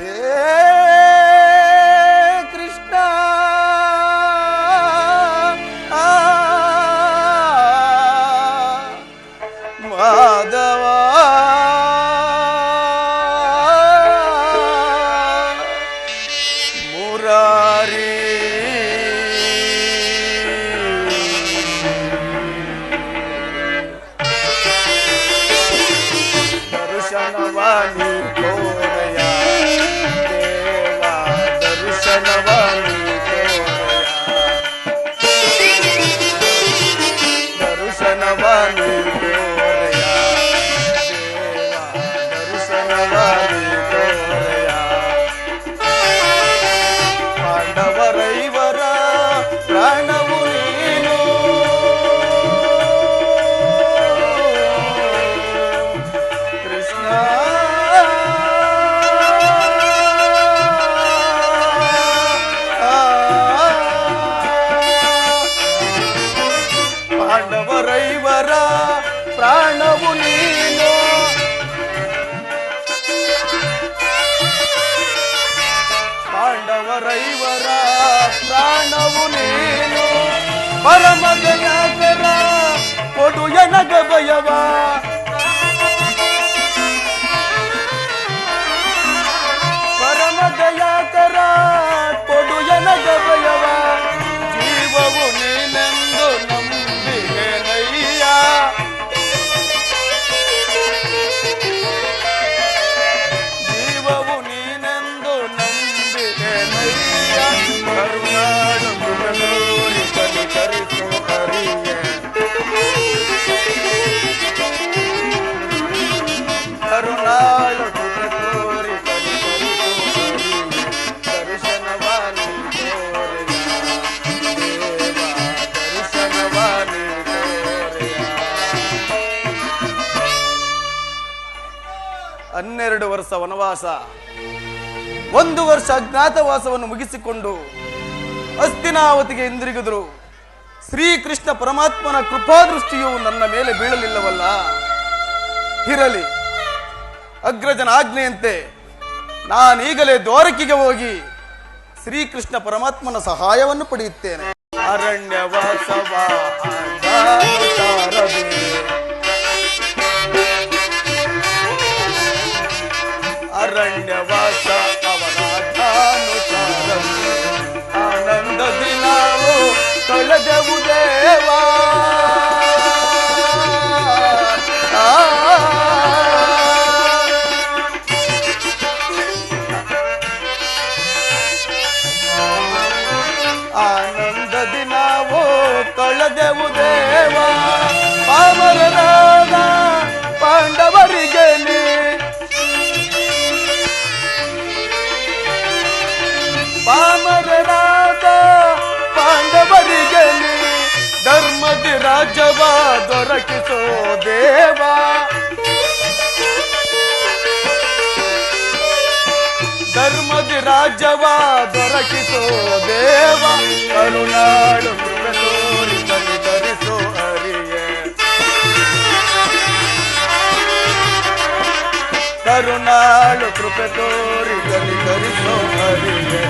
Yeah. పరమరైవరా ప్రాణవు నేను. పరమ దయాకరా పొడు ఎనగ భయవా ವರ್ಷ ವನವಾಸ. ಒಂದು ವರ್ಷ ಅಜ್ಞಾತವಾಸವನ್ನು ಮುಗಿಸಿಕೊಂಡು ಅಸ್ತಿನಾವತಿಗೆ ಹಿಂದಿರುಗಿದರು. ಶ್ರೀಕೃಷ್ಣ ಪರಮಾತ್ಮನ ಕೃಪಾದೃಷ್ಟಿಯು ನನ್ನ ಮೇಲೆ ಬೀಳಲಿಲ್ಲವಲ್ಲ? ಇರಲಿ. ಅಗ್ರಜನ ಆಜ್ಞೆಯಂತೆ ನಾನೀಗಲೇ ದ್ವಾರಕಿಗೆ ಹೋಗಿ ಶ್ರೀಕೃಷ್ಣ ಪರಮಾತ್ಮನ ಸಹಾಯವನ್ನು ಪಡೆಯುತ್ತೇನೆ. ಅರಣ್ಯವಾಸವ கதவு ರಾಜ್ಯವ ದೊರಕಿಸೋ ದೇವ ಕರುಣಾಳು ಕೃಪೆ ತೋರಿ ಕಲಿತರಿಸೋ ಹರಿಯೇ ಕರುಣಾಳು ಕೃಪೆ ತೋರಿ ಕಲಿತರಿಸೋ ಹರಿಯೇ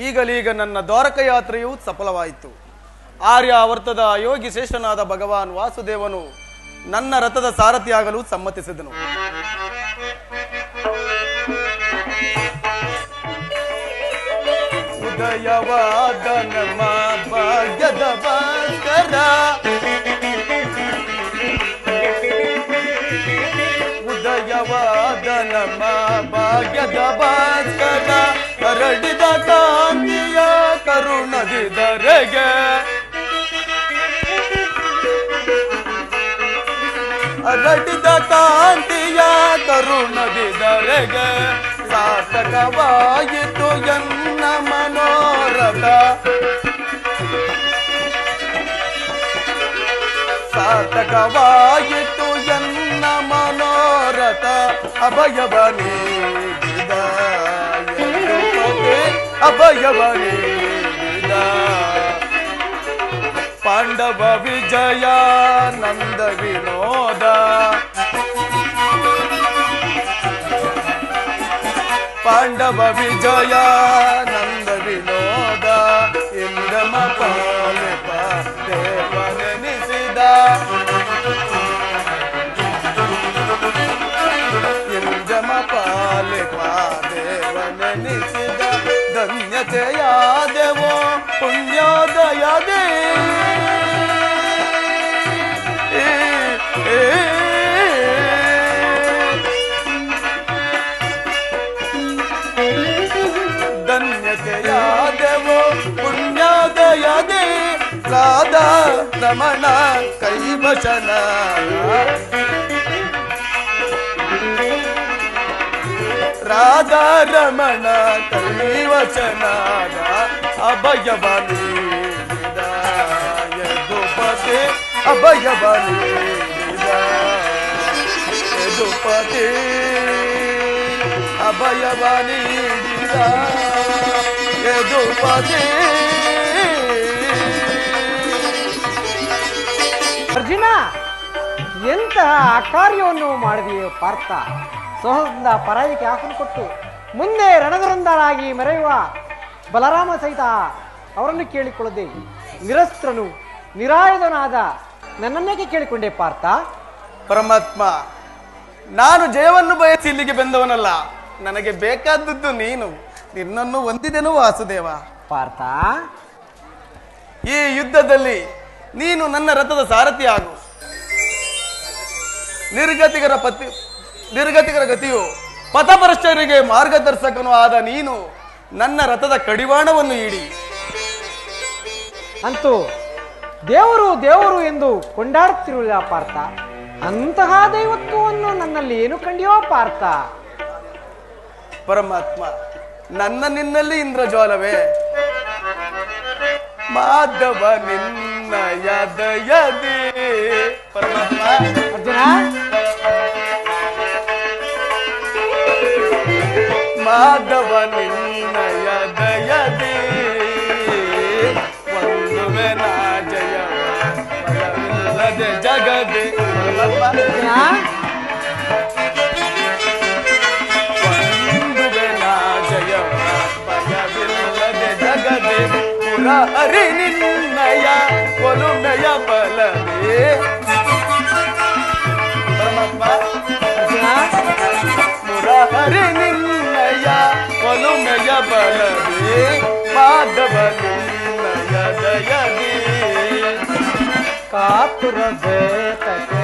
ಈಗಲೀಗ ನನ್ನ ದ್ವಾರಕಯಾತ್ರೆಯು ಸಫಲವಾಯಿತು. ಆರ್ಯಾವರ್ತದ ಯೋಗಿ ಶ್ರೇಷ್ಠನಾದ ಭಗವಾನ್ ವಾಸುದೇವನು ನನ್ನ ರಥದ ಸಾರಥಿಯಾಗಲು ಸಮ್ಮತಿಸಿದನು. ಉದಯವಾದ ನಮ್ಮ ಭಾಗ್ಯದ ಭಾಸ್ಕರ. ಉದಯವಾದ ನಮ್ಮ ಭಾಗ್ಯದ ಭಾಸ್ಕರ ಕಾಂತಿಯ ಕರುಣದಿದರೆಗೆ ಹರಡಿದ ಕಾಂತಿಯ ಕರುಣದಿದರೆಗೆ. ಸಾರ್ಥಕವಾಯಿತು ಎನ್ನ ಮನೋರಥ. ಸಾರ್ಥಕವಾಯಿತು ಎನ್ನ ಮನೋರಥ. ಅಭಯವ ನೀಡಿದ ಯದುಪತಿ ಅಭಯವ ನೀಡಿದ ಪಾಂಡವ ವಿಜಯ ನಂದ ವಿನೋದ ಪಾಂಡವ ವಿಜಯ ರಮಣ ಕೈವಶನ ರಾಧಾ ರಮಣ ಕೈವಚನಾದ ಅಭಯವ ನೀಡಿದ ಯದುಪತಿ ಅಭಯವ ನೀಡಿದ ಯದುಪತಿ ಅಭಯವ ಅರ್ಜುನ ಎಂತಹ ಕಾರ್ಯವನ್ನು ಮಾಡಿದೆಯೋ ಪಾರ್ಥ. ಸೋಹದಿಂದ ಪರಾಯಕ್ಕೆ ಆಸನ ಕೊಟ್ಟು ಮುಂದೆ ರಣಧುರಂಧರಾಗಿ ಮೆರೆಯುವ ಬಲರಾಮ ಸಹಿತ ಅವರನ್ನು ಕೇಳಿಕೊಳ್ಳದೆ ನಿರಸ್ತ್ರನು ನಿರಾಯುಧನಾದ ನನ್ನನ್ನೇಕೆ ಕೇಳಿಕೊಂಡೆ ಪಾರ್ಥ? ಪರಮಾತ್ಮ ನಾನು ಜಯವನ್ನು ಬಯಸಿ ಇಲ್ಲಿಗೆ ಬಂದವನಲ್ಲ. ನನಗೆ ಬೇಕಾದದ್ದು ನೀನು. ನಿನ್ನನ್ನು ಹೊಂದಿದೆನು ವಾಸುದೇವ. ಪಾರ್ಥ? ಈ ಯುದ್ಧದಲ್ಲಿ ನೀನು ನನ್ನ ರಥದ ಸಾರಥಿ ಆಗು. ನಿರ್ಗತಿಗರ ಪತಿ ನಿರ್ಗತಿಗರ ಗತಿಯು ಪಥಪರಶ್ಚರಿಗೆ ಮಾರ್ಗದರ್ಶಕನು ಆದ ನೀನು ನನ್ನ ರಥದ ಕಡಿವಾಣವನ್ನು ಇಡಿ ಅಂತೂ ದೇವರು ದೇವರು ಎಂದು ಕೊಂಡಾಡುತ್ತಿರುವ ಪಾರ್ಥ? ಅಂತಹ ದೈವತ್ವವನ್ನು ನನ್ನಲ್ಲಿ ಏನು ಕಂಡಿಯೋ ಪಾರ್ಥ? ಪರಮಾತ್ಮ ನನ್ನ ನಿನ್ನಲ್ಲಿ ಇಂದ್ರಜ್ವಾಲವೇ ಮಾಧವ ನಿನ್ನಯ ದಯದಿ ಪರಮಾತ್ಮ ಅರ್ಜುನ ಮಾಧವ ನಿನ್ನಯ ದಯದಿ ಒಂದು ವೆನ ಜಯವ ಬಲವಿಲ್ಲದೆ ಜಗದೆ ಪರಮಾತ್ಮ ಅರ್ಜುನ ಒಂದು ವೆನ ಜಯವ ಭಯವಿಲ್ಲದೆ ಜಗದೆ ಪುರ ಹರಿ ನಿನ್ನಯ ಒಲುಮೆಯ ಬಲವೇ ಪರಮಾತ್ಮ ಅರ್ಜುನ ಮುರಹರಿ ನಿನ್ನಯ ಒಲುಮೆಯ ಬಲವೇ ಮಾಧವ ನಿನ್ನಯ ದಯದಿ ಕಾತುರದೆ ತಕೆ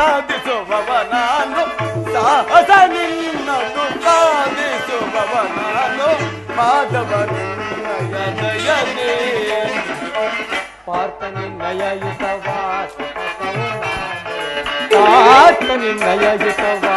సాధిశుభవనాలు సాహస నిన్నను సాధిశుభవనాలు మాధవ నిన్నయని పార్థ నిన్నయయుతవా పార్థ నిన్నయయుతవా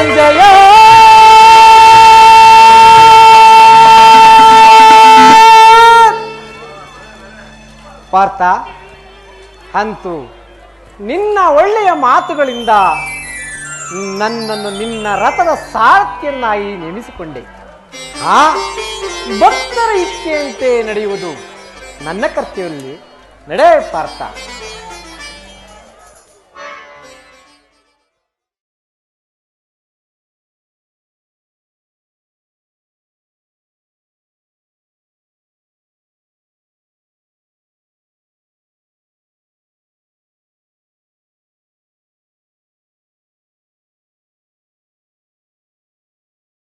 ಧನಂಜಯ ಪಾರ್ಥ ಅಂತೂ ನಿನ್ನ ಒಳ್ಳೆಯ ಮಾತುಗಳಿಂದ ನನ್ನನ್ನು ನಿನ್ನ ರಥದ ಸಾರಥ್ಯನ್ನಾಗಿ ನೇಮಿಸಿಕೊಂಡೆ. ಆ ಭಕ್ತರ ಇಚ್ಛೆಯಂತೆ ನಡೆಯುವುದು ನನ್ನ ಕರ್ತವ್ಯದಲ್ಲಿ. ನಡೆ ಪಾರ್ಥ.